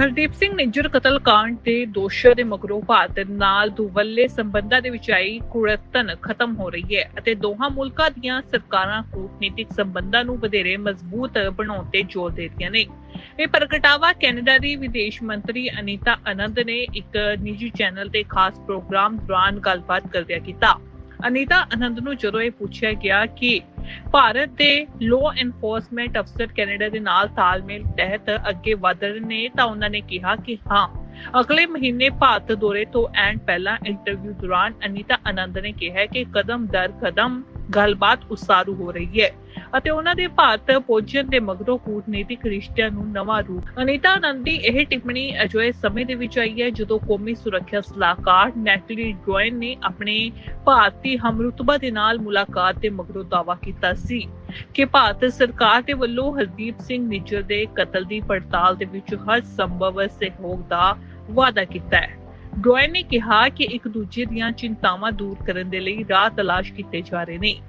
ਹਰਦੀਪ ਸਿੰਘ ਨਿੱਜਰ ਕਤਲकांड ਦੇ ਦੋਸ਼ੀਆਂ ਦੇ ਮਗਰੋਂ ਭਾਰਤ ਨਾਲ ਦੁਵੱਲੇ ਸੰਬੰਧਾਂ ਦੇ ਵਿੱਚ ਆਈ ਕੁੜੱਤਨ ਖਤਮ ਹੋ ਰਹੀ ਹੈ ਅਤੇ ਦੋਹਾਂ ਮੁਲਕਾਂ ਦੀਆਂ ਸਰਕਾਰਾਂ ਕੂਟਨੀਤਿਕ ਸੰਬੰਧਾਂ ਨੂੰ ਵਧੇਰੇ ਮਜ਼ਬੂਤ ਬਣਾਉਣ ਤੇ ਜ਼ੋਰ ਦੇ ਰਹੀਆਂ ਨੇ। ਇਹ ਪ੍ਰਗਟਾਵਾ ਕੈਨੇਡਾ ਦੀ ਵਿਦੇਸ਼ ਮੰਤਰੀ ਅਨੀਤਾ ਆਨੰਦ ਨੇ ਇੱਕ ਨਿੱਜੀ ਚੈਨਲ ਤੇ ਖਾਸ ਪ੍ਰੋਗਰਾਮ ਦੌਰਾਨ ਗੱਲਬਾਤ ਕਰਦਿਆਂ ਕੀਤਾ। ਅਨੀਤਾ ਅਨੰਦ ਨੂੰ ਜਦੋਂ ਇਹ ਪੁੱਛਿਆ ਗਿਆ ਕਿ ਭਾਰਤ ਦੇ ਲਾਅ ਐਨਫੋਰਸਮੈਂਟ ਅਫਸਰ ਕੈਨੇਡਾ ਦੇ ਨਾਲ ਤਾਲਮੇਲ ਤਹਿਤ ਅੱਗੇ ਵਧ ਰਹੇ ਨੇ ਤਾਂ ਉਹਨਾਂ ਨੇ ਕਿਹਾ ਕਿ ਹਾਂ, ਅਗਲੇ ਮਹੀਨੇ ਭਾਰਤ ਦੌਰੇ ਤੋਂ ਐਂਡ ਪਹਿਲਾਂ ਇੰਟਰਵਿਊ ਦੌਰਾਨ ਅਨੀਤਾ ਆਨੰਦ ਨੇ ਕਿਹਾ ਕਿ ਕਦਮ ਦਰ ਕਦਮ ਗੱਲਬਾਤ ਉਸਾਰੂ ਹੋ ਰਹੀ ਹੈ ਅਤੇ ਉਹਨਾਂ ਦੇ ਭਾਰਤ ਪਹੁੰਚਣ ਦੇ ਮਗਰੋਂ ਕੂਟਨੀਤਿਕ ਰਿਸ਼ਤਿਆਂ ਨੂੰ ਨਵਾਂ ਰੂਪ। ਅਨੀਤਾ ਆਨੰਦ ਦੀ ਇਹ ਟਿੱਪਣੀ ਅਜੋਏ ਸਮੇਂ ਦੇ ਵਿੱਚ ਆਈ ਹੈ ਜਦੋਂ ਕੌਮੀ ਸੁਰੱਖਿਆ ਸਲਾਹਕਾਰ ਨੈਟਲੀ ਡਰੋਇਨ ਨੇ ਆਪਣੇ ਭਾਰਤੀ ਹਮਰੁਤਬਾ ਦੇ ਨਾਲ ਮੁਲਾਕਾਤ ਦੇ ਮਗਰੋਂ ਦਾਅਵਾ ਕੀਤਾ ਸੀ ਕਿ ਭਾਰਤ ਸਰਕਾਰ ਦੇ ਵੱਲੋਂ ਹਰਦੀਪ ਸਿੰਘ ਨਿੱਜਰ ਦੇ ਕਤਲ ਦੀ ਪੜਤਾਲ ਦੇ ਵਿੱਚ ਹਰ ਸੰਭਵ ਸਹਿਯੋਗ ਦਾ ਵਾਅਦਾ ਕੀਤਾ ਹੈ। ਡਰੋਇਨ ਨੇ ਕਿਹਾ ਕਿ ਇੱਕ ਦੂਜੇ ਦੀਆਂ ਚਿੰਤਾਵਾਂ ਦੂਰ ਕਰਨ ਦੇ ਲਈ ਰਾਹ ਤਲਾਸ਼ ਕੀਤੇ ਜਾ ਰਹੇ ਨੇ।